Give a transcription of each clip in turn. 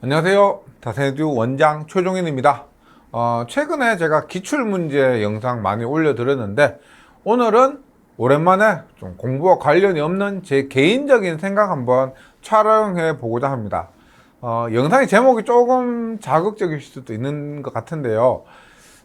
안녕하세요. 다세듀 원장 최종인입니다. 어, 최근에 제가 기출문제 영상 많이 올려드렸는데 오늘은 오랜만에 좀 공부와 관련이 없는 제 개인적인 생각 한번 촬영해 보고자 합니다. 어, 영상의 제목이 조금 자극적일 수도 있는 것 같은데요.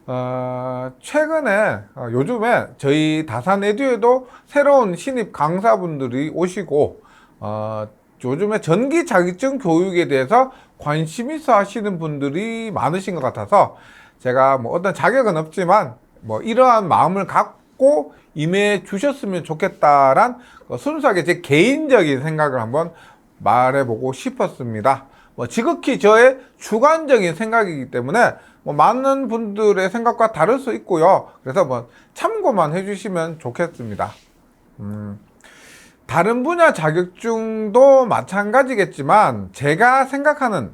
어, 최근에 어, 요즘에 저희 다산 에듀에도 새로운 신입 강사분들이 오시고 어, 요즘에 전기 자격증 교육에 대해서 관심 있어 하시는 분들이 많으신 것 같아서 제가 뭐 어떤 자격은 없지만 뭐 이러한 마음을 갖고 임해 주셨으면 좋겠다란 그 순수하게 제 개인적인 생각을 한번 말해보고 싶었습니다. 뭐 지극히 저의 주관적인 생각이기 때문에 뭐 많은 분들의 생각과 다를 수 있고요. 그래서 뭐 참고만 해주시면 좋겠습니다. 음, 다른 분야 자격증도 마찬가지겠지만 제가 생각하는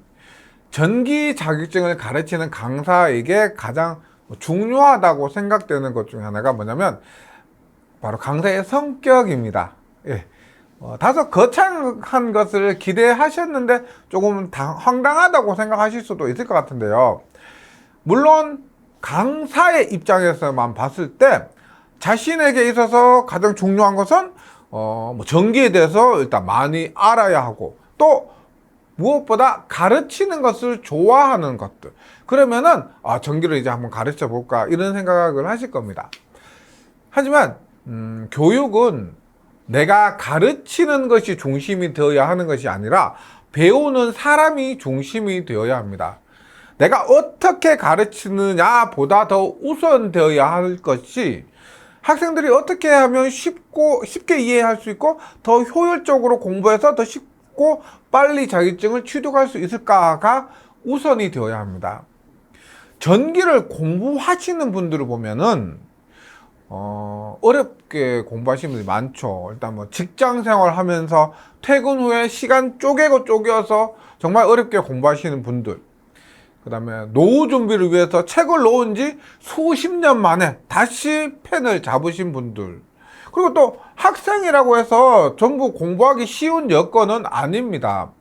전기 자격증을 가르치는 강사에게 가장 중요하다고 생각되는 것 중에 하나가 뭐냐면 바로 강사의 성격입니다. 예. 어, 다소 거창한 것을 기대하셨는데 조금 당, 황당하다고 생각하실 수도 있을 것 같은데요. 물론 강사의 입장에서만 봤을 때 자신에게 있어서 가장 중요한 것은 어, 뭐 전기에 대해서 일단 많이 알아야 하고 또 무엇보다 가르치는 것을 좋아하는 것들. 그러면은 아, 전기를 이제 한번 가르쳐 볼까 이런 생각을 하실 겁니다. 하지만 음, 교육은 내가 가르치는 것이 중심이 되어야 하는 것이 아니라 배우는 사람이 중심이 되어야 합니다. 내가 어떻게 가르치느냐 보다 더 우선 되어야 할 것이 학생들이 어떻게 하면 쉽고 쉽게 이해할 수 있고 더 효율적으로 공부해서 더 쉽고 빨리 자격증을 취득할 수 있을까가 우선이 되어야 합니다. 전기를 공부하시는 분들을 보면은 어, 어렵게 공부하시는 분들이 많죠. 일단 뭐 직장 생활 하면서 퇴근 후에 시간 쪼개고 쪼개서 정말 어렵게 공부하시는 분들. 그 다음에 노후 준비를 위해서 책을 놓은 지 수십 년 만에 다시 펜을 잡으신 분들. 그리고 또 학생이라고 해서 전부 공부하기 쉬운 여건은 아닙니다.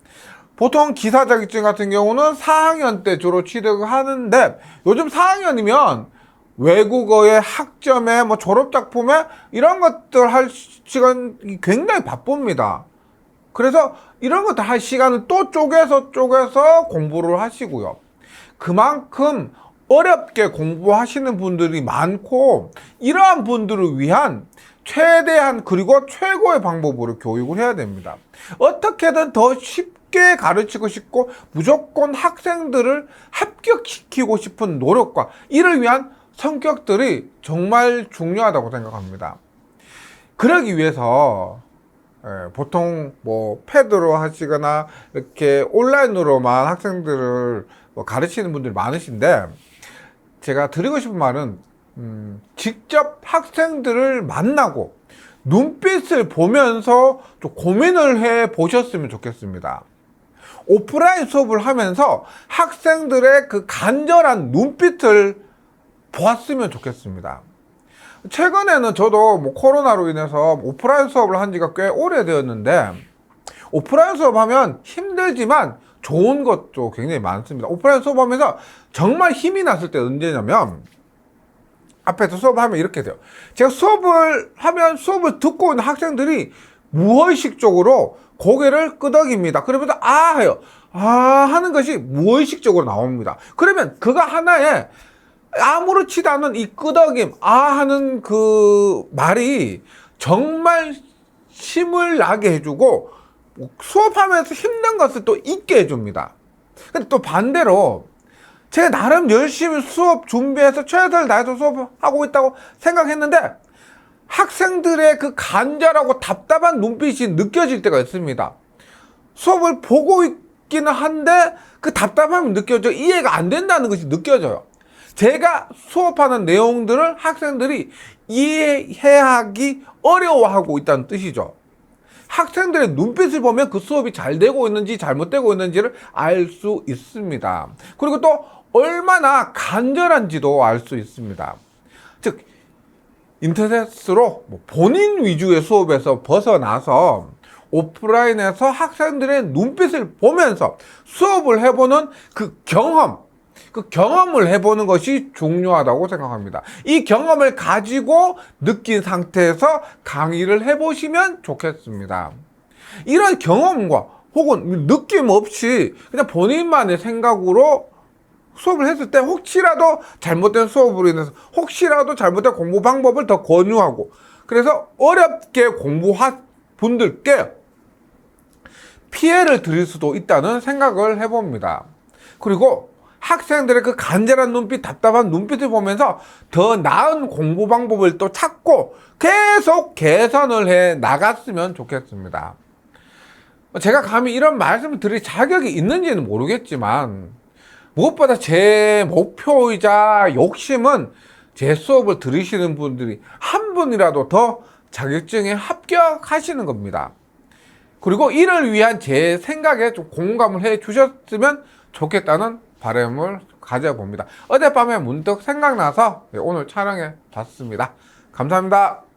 보통 기사 자격증 같은 경우는 4학년 때 주로 취득하는데 요즘 4학년이면 외국어의 학점에 뭐 졸업작품에 이런 것들 할 시간이 굉장히 바쁩니다. 그래서 이런 것들 할 시간을 또 쪼개서 쪼개서 공부를 하시고요. 그만큼 어렵게 공부하시는 분들이 많고 이러한 분들을 위한 최대한 그리고 최고의 방법으로 교육을 해야 됩니다. 어떻게든 더 쉽게 가르치고 싶고 무조건 학생들을 합격시키고 싶은 노력과 이를 위한 성격들이 정말 중요하다고 생각합니다. 그러기 위해서 예, 보통 뭐 패드로 하시거나 이렇게 온라인으로만 학생들을 뭐 가르치는 분들이 많으신데 제가 드리고 싶은 말은 음, 직접 학생들을 만나고 눈빛을 보면서 좀 고민을 해 보셨으면 좋겠습니다. 오프라인 수업을 하면서 학생들의 그 간절한 눈빛을 보았으면 좋겠습니다. 최근에는 저도 뭐 코로나로 인해서 오프라인 수업을 한 지가 꽤 오래되었는데 오프라인 수업하면 힘들지만 좋은 것도 굉장히 많습니다. 오프라인 수업하면서 정말 힘이 났을 때 언제냐면 앞에서 수업하면 이렇게 돼요. 제가 수업을 하면 수업을 듣고 있는 학생들이 무의식적으로 고개를 끄덕입니다. 그러면서 아 해요. 아 하는 것이 무의식적으로 나옵니다. 그러면 그가 하나의 아무렇지도 않은 이 끄덕임, 아 하는 그 말이 정말 힘을 나게 해주고 수업하면서 힘든 것을 또 잊게 해줍니다. 근데 또 반대로 제가 나름 열심히 수업 준비해서 최선을 다해서 수업하고 있다고 생각했는데 학생들의 그 간절하고 답답한 눈빛이 느껴질 때가 있습니다. 수업을 보고 있기는 한데 그 답답함이 느껴져 이해가 안 된다는 것이 느껴져요. 제가 수업하는 내용들을 학생들이 이해하기 어려워하고 있다는 뜻이죠. 학생들의 눈빛을 보면 그 수업이 잘 되고 있는지 잘못되고 있는지를 알 수 있습니다. 그리고 또 얼마나 간절한지도 알 수 있습니다. 즉, 인터넷으로 뭐 본인 위주의 수업에서 벗어나서 오프라인에서 학생들의 눈빛을 보면서 수업을 해보는 그 경험, 그 경험을 해보는 것이 중요하다고 생각합니다. 이 경험을 가지고 느낀 상태에서 강의를 해보시면 좋겠습니다. 이런 경험과 혹은 느낌 없이 그냥 본인만의 생각으로 수업을 했을 때 혹시라도 잘못된 수업으로 인해서 혹시라도 잘못된 공부 방법을 더 권유하고 그래서 어렵게 공부한 분들께 피해를 드릴 수도 있다는 생각을 해봅니다. 그리고 학생들의 그 간절한 눈빛, 답답한 눈빛을 보면서 더 나은 공부 방법을 또 찾고 계속 개선을 해 나갔으면 좋겠습니다. 제가 감히 이런 말씀을 드릴 자격이 있는지는 모르겠지만 무엇보다 제 목표이자 욕심은 제 수업을 들으시는 분들이 한 분이라도 더 자격증에 합격하시는 겁니다. 그리고 이를 위한 제 생각에 좀 공감을 해 주셨으면 좋겠다는 바람을 가져봅니다. 어젯밤에 문득 생각나서 오늘 촬영해 봤습니다. 감사합니다.